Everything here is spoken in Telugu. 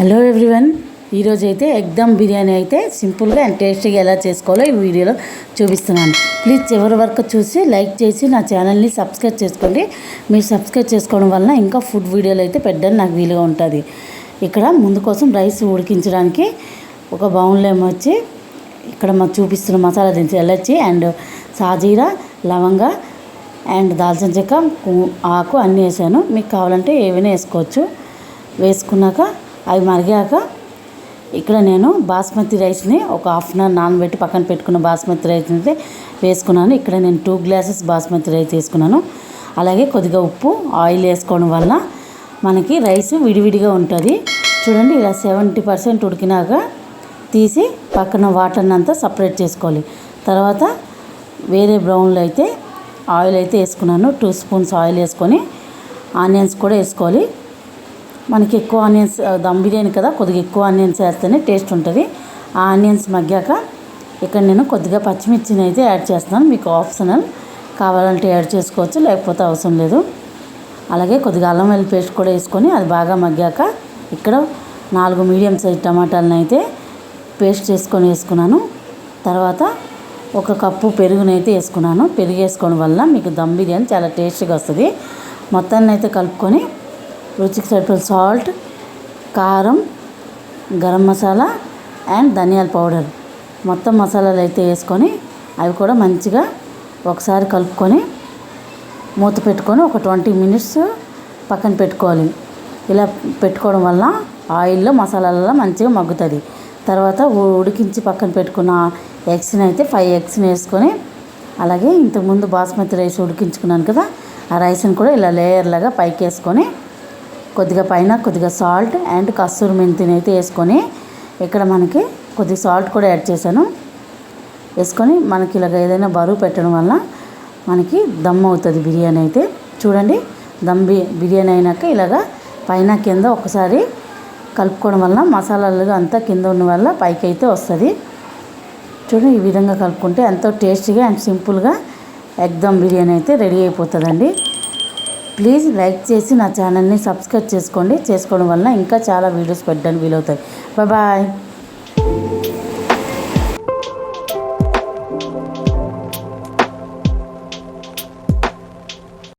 హలో ఎవ్రీవన్ ఈరోజు అయితే ఎగ్దమ్ బిర్యానీ అయితే సింపుల్గా అండ్ టేస్టీగా ఎలా చేసుకోవాలో ఈ వీడియోలో చూపిస్తున్నాను. ప్లీజ్ చివరి వరకు చూసి లైక్ చేసి నా ఛానల్ని సబ్స్క్రైబ్ చేసుకోండి. మీరు సబ్స్క్రైబ్ చేసుకోవడం వలన ఇంకా ఫుడ్ వీడియోలు అయితే పెట్టడానికి నాకు వీలుగా ఉంటుంది. ఇక్కడ ముందు కోసం రైస్ ఉడికించడానికి ఒక బౌన్లో ఏమో వచ్చి ఇక్కడ మాకు చూపిస్తున్న మసాలా దినుసు ఎలర్చి అండ్ సాజీరా లవంగా అండ్ దాల్చిన చెక్క ఆకు అన్నీ వేసాను. మీకు కావాలంటే ఏవైనా వేసుకోవచ్చు. వేసుకున్నాక అవి మరిగాక ఇక్కడ నేను బాస్మతి రైస్ని ఒక హాఫ్ అన్ అవర్ నానబెట్టి పక్కన పెట్టుకున్న బాస్మతి రైస్ అయితే వేసుకున్నాను. ఇక్కడ నేను టూ గ్లాసెస్ బాస్మతి రైస్ వేసుకున్నాను. అలాగే కొద్దిగా ఉప్పు ఆయిల్ వేసుకోవడం వల్ల మనకి రైస్ విడివిడిగా ఉంటుంది. చూడండి ఇలా సెవెంటీ పర్సెంట్ ఉడికినాక తీసి పక్కన వాటర్ని అంతా సపరేట్ చేసుకోవాలి. తర్వాత వేరే బ్రౌన్లో అయితే ఆయిల్ అయితే వేసుకున్నాను. టూ స్పూన్స్ ఆయిల్ వేసుకొని ఆనియన్స్ కూడా వేసుకోవాలి. మనకి ఎక్కువ ఆనియన్స్ దమ్ బిర్యానీ కదా కొద్దిగా ఎక్కువ ఆనియన్స్ వేస్తేనే టేస్ట్ ఉంటుంది. ఆ ఆనియన్స్ మగ్గాక ఇక్కడ నేను కొద్దిగా పచ్చిమిర్చిని అయితే యాడ్ చేస్తున్నాను. మీకు ఆప్షనల్ కావాలంటే యాడ్ చేసుకోవచ్చు లేకపోతే అవసరం లేదు. అలాగే కొద్దిగా అల్లం వెల్లుల్లి పేస్ట్ కూడా వేసుకొని అది బాగా మగ్గాక ఇక్కడ నాలుగు మీడియం సైజ్ టమాటాలను అయితే పేస్ట్ చేసుకొని వేసుకున్నాను. తర్వాత ఒక కప్పు పెరుగునైతే వేసుకున్నాను. పెరుగు వేసుకోవడం వల్ల మీకు దమ్ బిర్యానీ చాలా టేస్ట్గా వస్తుంది. మొత్తాన్ని అయితే కలుపుకొని రుచికి సరిపడ సాల్ట్ కారం గరం మసాలా అండ్ ధనియాల పౌడర్ మొత్తం మసాలాలు అయితే వేసుకొని అవి కూడా మంచిగా ఒకసారి కలుపుకొని మూత పెట్టుకొని ఒక ట్వంటీ మినిట్స్ పక్కన పెట్టుకోవాలి. ఇలా పెట్టుకోవడం వల్ల ఆయిల్లో మసాలాలలో మంచిగా మగ్గుతుంది. తర్వాత ఉడికించి పక్కన పెట్టుకున్న ఎగ్స్ని అయితే ఫైవ్ ఎగ్స్ని వేసుకొని అలాగే ఇంతకుముందు బాస్మతి రైస్ ఉడికించుకున్నాను కదా ఆ రైస్ని కూడా ఇలా లేయర్లాగా పైకి వేసుకొని కొద్దిగా పైన కొద్దిగా సాల్ట్ అండ్ కస్తూరి మెంతిని అయితే వేసుకొని ఇక్కడ మనకి కొద్దిగా సాల్ట్ కూడా యాడ్ చేశాను. వేసుకొని మనకి ఇలాగ ఏదైనా బరువు పెట్టడం వల్ల మనకి దమ్ అవుతుంది బిర్యానీ అయితే. చూడండి దమ్ బి బిర్యానీ అయినాక ఇలాగా పైన కింద ఒకసారి కలుపుకోవడం వల్ల మసాలాలు అంతా కింద ఉన్న వల్ల పైకి అయితే వస్తుంది. చూడండి ఈ విధంగా కలుపుకుంటే ఎంతో టేస్టీగా అండ్ సింపుల్గా ఎగ్ దమ్ బిర్యానీ అయితే రెడీ అయిపోతుందండి. ప్లీజ్ లైక్ చేసి నా ఛానల్ని సబ్స్క్రైబ్ చేసుకోండి. చేసుకోవడం వలన ఇంకా చాలా వీడియోస్ పెట్టడానికి వీలవుతాయి. Bye bye